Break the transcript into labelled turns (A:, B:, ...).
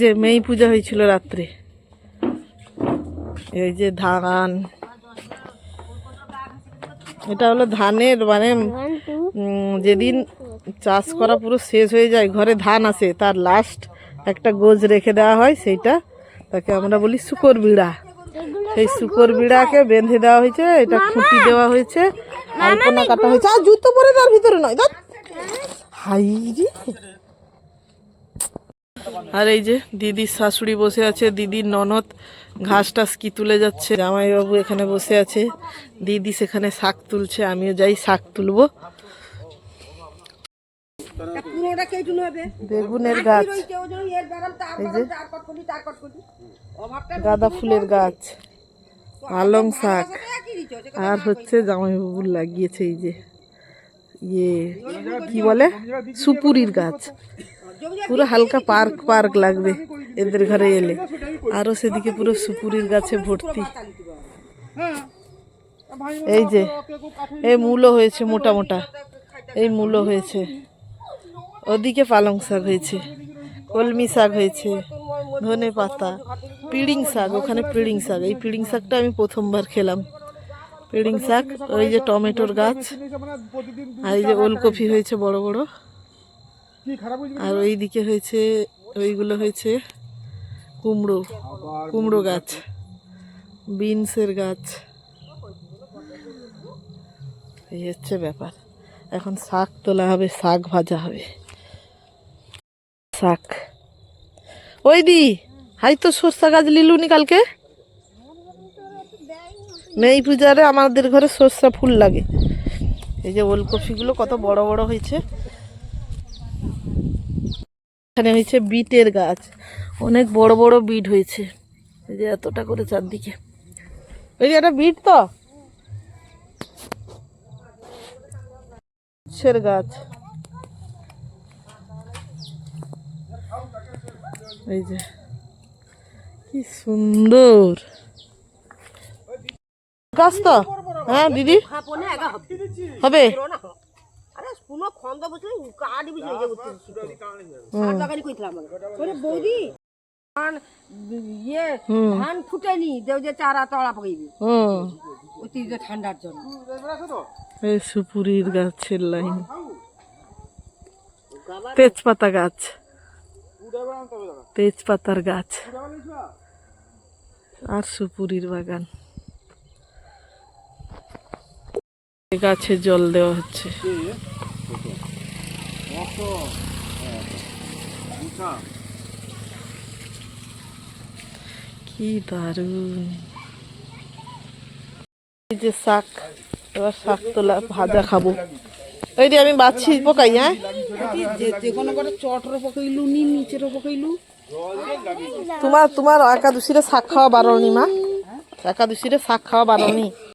A: যে মেই পূজা হয়েছিল রাত্রে। এই যে ধান। এটা হলো ধানের মানে যেদিন চাষ করা পুরো শেষ হয়ে যায়, ঘরে ধান আসে, তার লাস্ট একটা গোজ রেখে দেওয়া হয়, সেইটা তাকে আমরা বলি শুকর বিড়া। সেই শুকর বিড়াকে বেঁধে দেওয়া হয়েছে, এটা খুঁটি দেওয়া হয়েছে আলপনা কাটা হয়েছে। আর জুতো পরে তার ভিতরে নয় হাই আর এই যে দিদির শাশুড়ি বসে আছে, দিদির ননদ ঘাস টাস কি তুলে যাচ্ছে। জামাইবাবু এখানে বসে আছে, দিদি সেখানে শাক তুলছে, আমিও যাই শাক তুলবো। বেগুনের গাছ। এই যে গাঁদা ফুলের গাছ পালং শাক। আর হচ্ছে জামাইবাবু লাগিয়েছে এই যে ইয়ে কি বলে? সুপুরির গাছ। পুরো হালকা পার্ক পার্ক লাগবে এদের ঘরে এলে। আরও সেদিকে পুরো সুপুরির গাছে ভর্তি। এই যে, এই মূলো হয়েছে মোটা মোটা। এই মূলো হয়েছে। ওদিকে পালং শাক হয়েছে, কলমি শাক হয়েছে, ধনে পাতা, পিড়িং শাক, ওখানে পিড়িং শাক। এই পিড়িং শাকটা আমি প্রথমবার খেলাম। পিড়িং শাক, ওই যে টমেটোর গাছ, আর এই যে ওলকপি হয়েছে বড় বড়। আর ওই দিকে হয়েছে ওইগুলো হয়েছে কুমড়ো কুমড়ো গাছ বিনসের গাছ। এই হচ্ছে ব্যাপার। এখন শাক তোলা হবে শাক ভাজা হবে। শাক। ওই দি হাই তো সর্ষা গাছ লিলুনি কালকে? মেই পূজারে আমাদের ঘরে সর্ষা ফুল লাগে। এই যে ওলকপিগুলো কত বড় বড় হয়েছে। এখানে হয়েছে বিটের গাছ। অনেক বড় বড় বিট হয়েছে। এই যে এতটা করে চারদিকে। ওই যে একটা বিট তো? গাছ। এই যে। কি সুন্দর। গাছ তো? হ্যাঁ দিদি?
B: হবে। খন্দ বসে কাটি বিছে যে উঠছে আর লাগানি কইছিলাম ওরে বৌদি ধান ইয়ে ধান ফুটেনি দেও যে চারা তলা পকাইবি। অতিরিক্ত ঠান্ডার জন্য।
A: এই সুপুরির গাছের লাইন। তেজপাতা গাছ। তেজপাতার গাছ। আর সুপুরির বাগান। গাছে জল দেওয়া হচ্ছে। কি দারুণ। এই যে শাক এবার শাক তোলা ভাজা খাব এই যে আমি বাছি পকাই হ্যাঁ?
B: যে কোনো করে চটর পকাইলু নি নিচের পকাইলু
A: তোমার তোমার একাদশীরে শাক খাওয়া বারণী মা। একাদশীরে শাক খাওয়া বারণী